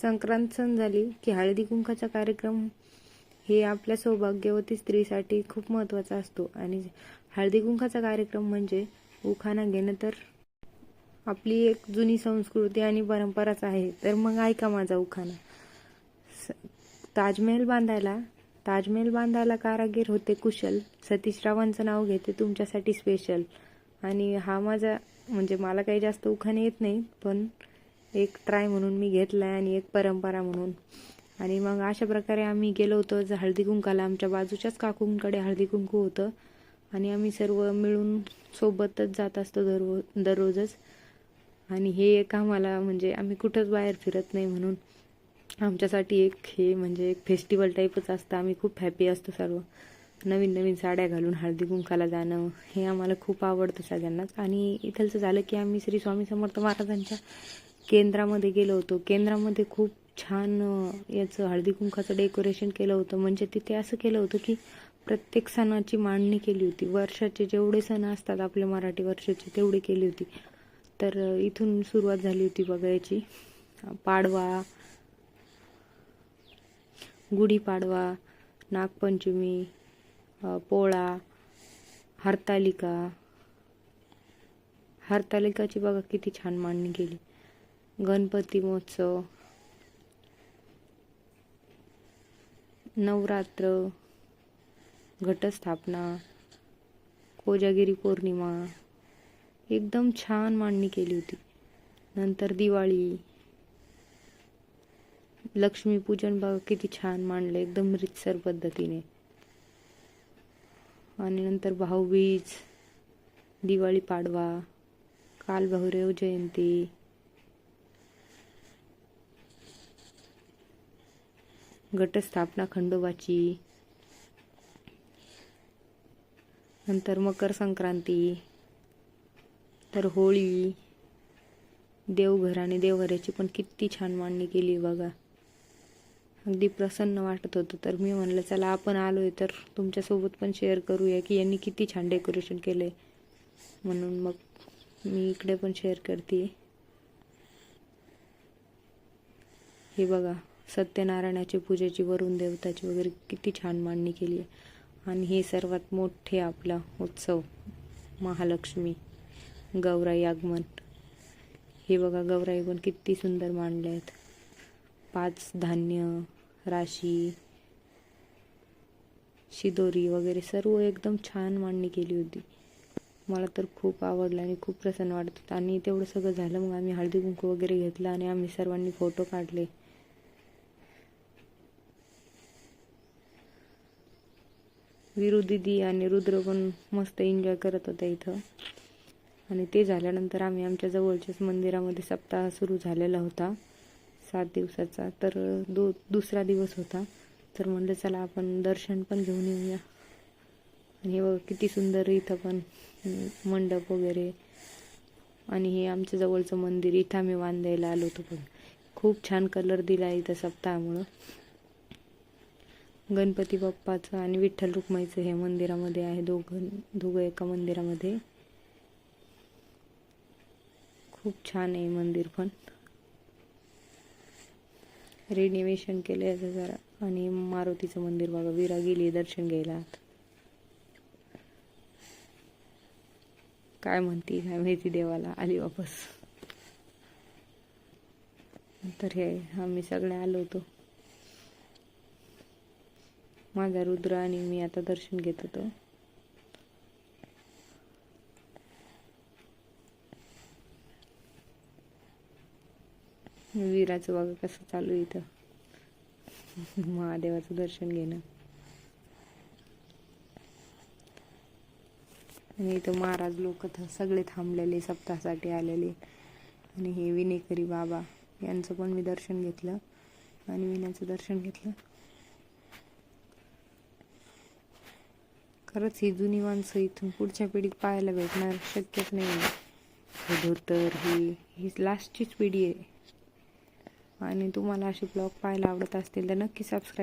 संक्रांत सण झाली की हळदी कुंकाचा कार्यक्रम हे आपल्या सौभाग्यवती स्त्रीसाठी खूप महत्त्वाचा असतो. आणि हळदी कुंकाचा कार्यक्रम म्हणजे उखाणा घेणं तर आपली एक जुनी संस्कृती आणि परंपराच आहे. तर मग ऐका माझा उखाणा. स- ताजमहल बांधायला ताजमहल बांधायला कारागीर होते कुशल. सतीशरावांचं नाव घेते तुमच्यासाठी स्पेशल आणि हा माझा म्हणजे मला काही जास्त उखाणे येत नाही पण एक ट्राय म्हणून मी घेतला आहे आणि एक परंपरा म्हणून. आणि मग अशा प्रकारे आम्ही गेलो होतो ज- हळदी कुंकाला. आमच्या बाजूच्याच काकूंकडे हळदी कुंकू होतं. आणि आम्ही सर्व मिळून सोबतच जात असतो दररो दररोजच. आणि हे एक आम्हाला म्हणजे आम्ही कुठंच बाहेर फिरत नाही म्हणून आमच्यासाठी एक हे म्हणजे एक फेस्टिवल टाईपच असतं. आम्ही खूप हॅपी असतो सर्व. नवीन नवीन साड्या घालून हळदी कुंकाला जाणं हे आम्हाला खूप आवडतं सगळ्यांनाच. आणि इथलचं झालं की आम्ही श्री स्वामी समर्थ महाराजांच्या केंद्रामध्ये गेलो होतो. केंद्रामध्ये खूप छान याचं हळदी कुंकाचं डेकोरेशन केलं होतं. म्हणजे तिथे असं केलं होतं की प्रत्येक सणाची मांडणी केली होती. वर्षाचे जेवढे सण असतात आपल्या मराठी वर्षाचे तेवढे केली होती. तर इथून सुरुवात झाली होती बघायची पाडवा गुढीपाडवा नागपंचमी पोळा हरतालिका. हरतालिकाची बघा किती छान मांडणी केली. गणपती महोत्सव नवरात्र घटस्थापना कोजागिरी पौर्णिमा एकदम छान मांडणी केली होती. नंतर दिवाळी लक्ष्मीपूजन बघा किती छान मांडलं एकदम रितसर पद्धतीने. आणि नंतर भाऊबीज दिवाळी पाडवा कालभैरव जयंती. घटस्थापना खंडोबाची. नंतर मकर संक्रांती. तर होळी. देवघर आणि देवघराची पण किती छान मांडणी केली बघा. अगदी प्रसन्न वाटत होतं. तर मी म्हणलं चला आपण आलोय तर तुमच्यासोबत पण शेअर करूया की यांनी किती छान डेकोरेशन केलंय. म्हणून मग मी इकडे पण शेअर करते. हे बघा. सत्यनारायणाची पूजेची वरुण देवताची वगैरे किती छान मांडणी केली आहे. आणि हे सर्वात मोठे आपला उत्सव महालक्ष्मी गौराई आगमन. हे बघा गौराई पण किती सुंदर मांडले आहेत. पाच धान्य राशी शिदोरी वगैरे सर्व एकदम छान मांडणी केली होती. मला तर खूप आवडलं आणि खूप प्रसन्न वाटत आणि तेवढं सगळं झालं मग आम्ही हळदी कुंकू वगैरे घेतलं आणि आम्ही सर्वांनी फोटो काढले. विरू दिदी आणि रुद्र पण मस्त एन्जॉय करत होता इथं. आणि ते झाल्यानंतर आम्ही आमच्या जवळच्याच मंदिरामध्ये सप्ताह सुरू झालेला होता. सात दिवसाचा. तर दो दुसरा दिवस होता. तर म्हणलं चला आपण दर्शन पण घेऊन येऊया. आणि हे बघ किती सुंदर इथं पण मंडप वगैरे. आणि हे आमच्या जवळचं मंदिर इथं आम्ही बांधायला आलो होतो पण. खूप छान कलर दिला इथं सप्ताहामुळं. गणपती बाप्पाचं आणि विठ्ठल रुक्माईचं हे मंदिरामध्ये आहे. दोघं दोघं एका मंदिरामध्ये. खूप छान आहे मंदिर पण. रिनिवेशन केलं याचं जरा. आणि मारुतीचं मंदिर बघा. विरा गेली दर्शन घ्यायला आत. काय म्हणती? काय माहिती देवाला? आली वापस. तर हे आम्ही सगळे आलो होतो. माझा रुद्र आणि मी आता दर्शन घेत होतो. वीराचं बघा कसं चालू आहे इथं. महादेवाचं दर्शन घेणं. आणि इथं महाराज लोक सगळे थांबलेले सप्ताहासाठी आलेले. आणि हे विनेकरी बाबा यांचं पण मी दर्शन घेतलं. आणि विण्याचं दर्शन घेतलं. खरंच ही जुनी माणसं इथून पुढच्या पिढीत पाहायला भेटणार शक्यच नाही आहे. हे धोतर ही ही लास्टचीच पिढी आहे आणि तुम्हाला असे ब्लॉग पाहायला आवडत असतील तर नक्की सबस्क्राईब